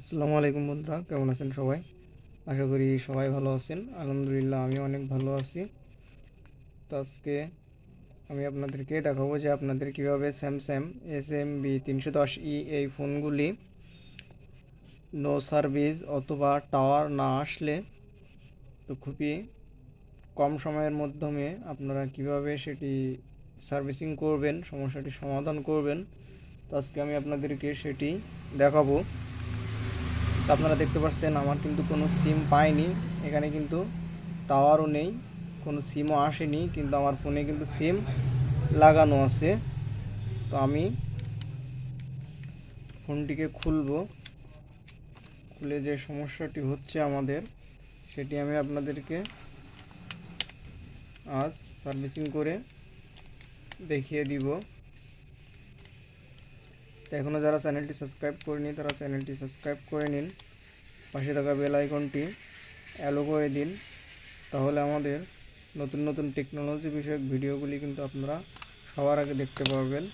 আসসালামু আলাইকুম বন্ধুরা, কেমন আছেন সবাই? আশা করি সবাই ভালো আছেন। আলহামদুলিল্লাহ আমি অনেক ভালো আছি। তো আজকে আমি আপনাদেরকে দেখাবো যে আপনাদের কীভাবে স্যামসাং এস এম বি তিনশো দশ ই এই ফোনগুলি নো সার্ভিস অথবা টাওয়ার না আসলে তো খুবই কম সময়ের মাধ্যমে আপনারা কীভাবে সেটি সার্ভিসিং করবেন সমস্যাটি সমাধান করবেন। তো আজকে আমি আপনাদেরকে সেটি দেখাবো। তো আপনারা দেখতে পাচ্ছেন, আমার কিন্তু কোনো সিম পাইনি। এখানে কিন্তু টাওয়ারও নেই, কোনো সিমও আসেনি, কিন্তু আমার ফোনে কিন্তু সিম লাগানো আছে। তো আমি ফোনটিকে খুলব। খুলে যে সমস্যাটি হচ্ছে আমাদের, সেটি আমি আপনাদেরকে আজ সার্ভিসিং করে দেখিয়ে দিব। তো এখনও যারা চ্যানেলটি সাবস্ক্রাইব করেনি, তারা চ্যানেলটি সাবস্ক্রাইব করে নিন। পাশে থাকা বেল আইকনটি অ্যালো করে দিন। তাহলে আমাদের নতুন নতুন টেকনোলজি বিষয়ক ভিডিওগুলি কিন্তু আপনারা সবার আগে দেখতে পারবেন।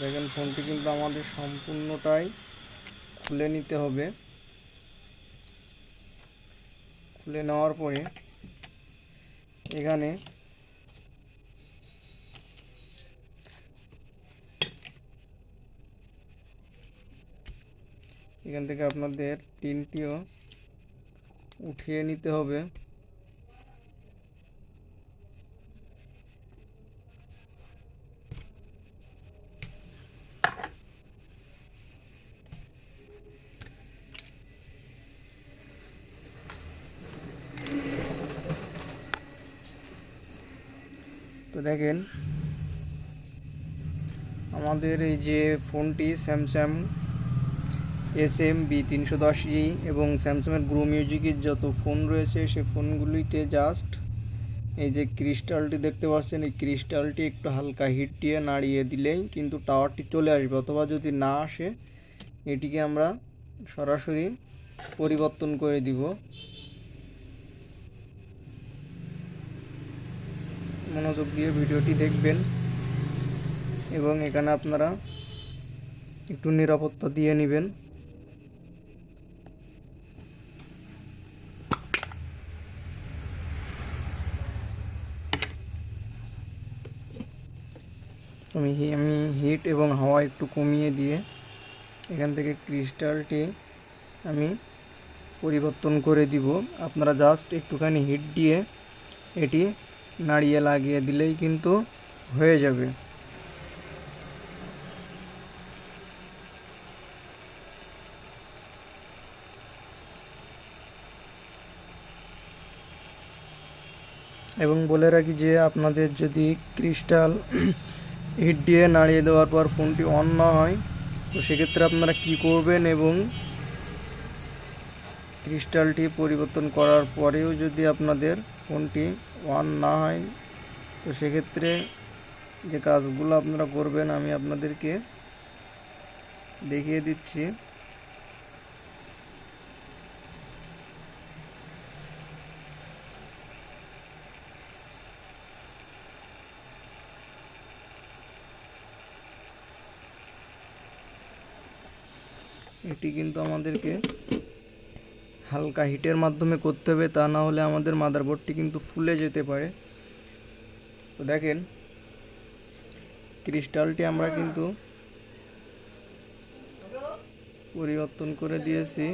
দেখেন, ফোনটি কিন্তু আমাদের সম্পূর্ণটাই খুলে নিতে হবে। খুলে নেওয়ার পরে এখানে এখান থেকে আপনাদের টিনটিও উঠিয়ে নিতে হবে। তো দেখেন আমাদের এই যে ফোনটি স্যামসাং এস এম বি তিনশো দশ ই এবং স্যামসাংয়ের গ্রো মিউজিকের যত ফোন রয়েছে সেই ফোনগুলিতে জাস্ট এই যে ক্রিস্টালটি দেখতে পাচ্ছেন, এই ক্রিস্টালটি একটু হালকা হিট দিয়ে নাড়িয়ে দিলেই কিন্তু টাওয়ারটি চলে আসবে। অথবা যদি না আসে, এটিকে আমরা সরাসরি পরিবর্তন করে দিব। মনোযোগ দিয়ে ভিডিওটি দেখবেন এবং এখানে আপনারা একটু নিরাপত্তা দিয়ে নেবেন। আমি আমি হিট এবং হাওয়া একটু কমিয়ে দিয়ে এখান থেকে ক্রিস্টালটি আমি পরিবর্তন করে দিব। আপনারা জাস্ট একটুখানি হিট দিয়ে এটি নাড়িয়ে লাগিয়ে দিলেই কিন্তু হয়ে যাবে। এবং বলে রাখি যে আপনাদের যদি ক্রিস্টাল হিট দিয়ে নাড়িয়ে দেওয়ার পর ফোনটি অন না হয়, তো সেক্ষেত্রে আপনারা কি করবেন এবং ক্রিস্টালটি পরিবর্তন করার পরেও যদি আপনাদের ফোনটি অন না হয়, তো সেক্ষেত্রে যে কাজগুলো আপনারা করবেন, আমি আপনাদেরকে দেখিয়ে দিচ্ছি। এটি কিন্তু আমাদেরকে হালকা হিটের মাধ্যমে করতে হবে, তা না হলে আমাদের মাদারবোর্ডটি কিন্তু ফুলে যেতে পারে। তো দেখেন, ক্রিস্টালটি আমরা কিন্তু পরিবর্তন করে দিয়েছি।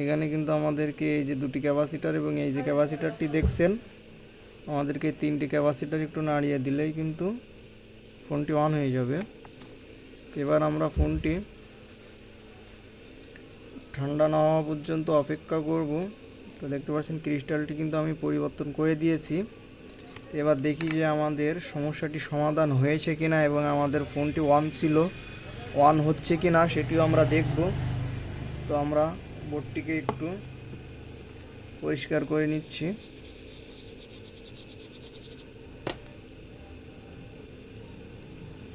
এখানে কিন্তু আমাদেরকে এই যে দুটি ক্যাপাসিটার এবং এই যে ক্যাপাসিটারটি দেখছেন, আমাদেরকে তিনটি ক্যাপাসিটার একটু নাড়িয়ে দিলেই কিন্তু ফোনটি অন হয়ে যাবে। এবার আমরা ফোনটি ঠান্ডা না হওয়া পর্যন্ত অপেক্ষা করব। তো দেখতে পাচ্ছেন, ক্রিস্টালটি কিন্তু আমি পরিবর্তন করে দিয়েছি। এবার দেখি যে আমাদের সমস্যাটি সমাধান হয়েছে কিনা এবং আমাদের ফোনটি ওয়ান ছিল ওয়ান হচ্ছে কি না সেটিও আমরা দেখব। তো আমরা বোর্ডটিকে একটু পরিষ্কার করে নিচ্ছি।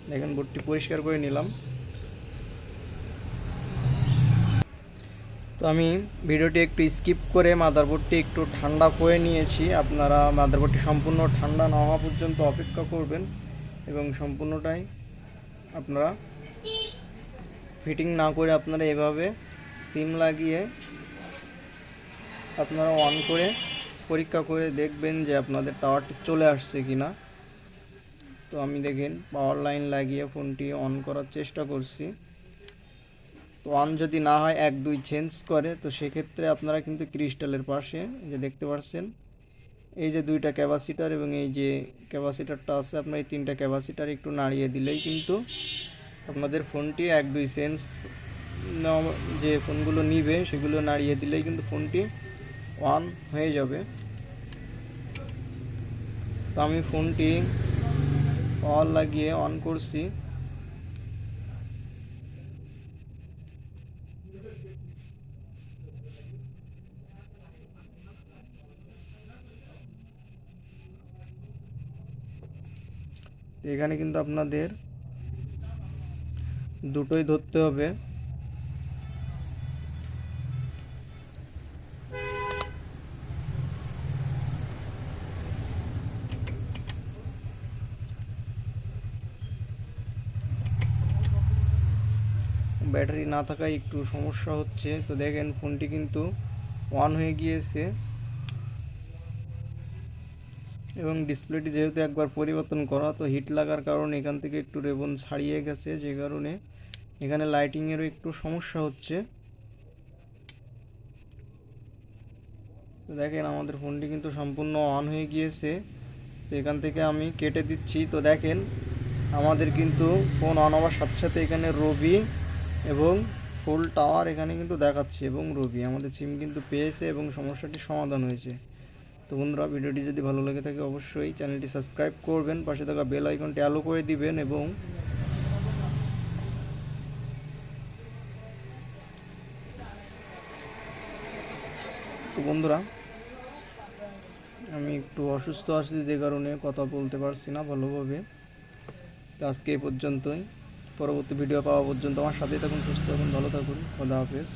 দেখেন, বোর্ডটি পরিষ্কার করে নিলাম। তো আমি ভিডিওটি একটু স্কিপ করে মাদারবোর্ডটি একটু ঠান্ডা করে নিয়েছি। আপনারা মাদারবোর্ডটি সম্পূর্ণ ঠান্ডা না হওয়া পর্যন্ত অপেক্ষা করবেন এবং সম্পূর্ণটাই আপনারা ফিটিং না করে আপনারা এভাবে সিম লাগিয়ে আপনারা অন করে পরীক্ষা করে দেখবেন যে আপনাদের টাওয়ারটি চলে আসছে কি না তো আমি দেখেন পাওয়ার লাইন লাগিয়ে ফোনটি অন করার চেষ্টা করছি। তো অন যদি না হয়, এক, দুই চেঞ্জ করে, তো সেক্ষেত্রে আপনারা কিন্তু ক্রিস্টালের পাশে যে দেখতে পাচ্ছেন, এই যে দুইটা ক্যাপাসিটার এবং এই যে ক্যাপাসিটারটা আছে, আপনার এই তিনটা ক্যাপাসিটার একটু নাড়িয়ে দিলেই কিন্তু আপনাদের ফোনটি এক, দুই সেন্স যে ফোনগুলো নিবে, সেগুলো নাড়িয়ে দিলেই কিন্তু ফোনটি অন হয়ে যাবে। তো আমি ফোনটি পাওয়ার লাগিয়ে অন করছি। এখানে কিন্তু আপনাদের দুটোই ধরতে হবে। ব্যাটারি না থাকায় একটু সমস্যা হচ্ছে। তো দেখেন, ফোনটি কিন্তু অন হয়ে গিয়েছে। এবং ডিসপ্লেটি যেহেতু একবার পরিবর্তন করা, তো হিট লাগার কারণে এখান থেকে একটু রেবন ছাড়িয়ে গেছে, যে কারণে এখানে লাইটিংয়েরও একটু সমস্যা হচ্ছে। তো দেখেন, আমাদের ফোনটি কিন্তু সম্পূর্ণ অন হয়ে গিয়েছে। তো এখান থেকে আমি কেটে দিচ্ছি। তো দেখেন, আমাদের কিন্তু ফোন অন হওয়ার সাথে সাথে এখানে রবি এবং ফুল টাওয়ার এখানে কিন্তু দেখাচ্ছে এবং রবি। আমাদের সিম কিন্তু পেয়েছে এবং সমস্যাটি সমাধান হয়েছে। তো বন্ধুরা, ভিডিওটি যদি ভালো লেগে থাকে অবশ্যই চ্যানেলটি সাবস্ক্রাইব করবেন, পাশে থাকা বেল আইকনটি আলো করে দিবেন এবং তো বন্ধুরা, আমি একটু অসুস্থ আছি যে কারণে কথা বলতে পারছি না ভালোভাবে। তো আজকে এই পর্যন্তই। পরবর্তী ভিডিও পাওয়া পর্যন্ত আমার সাথেই থাকুন সুস্থ থাকুন ভালো থাকুন খোদা হাফেজ।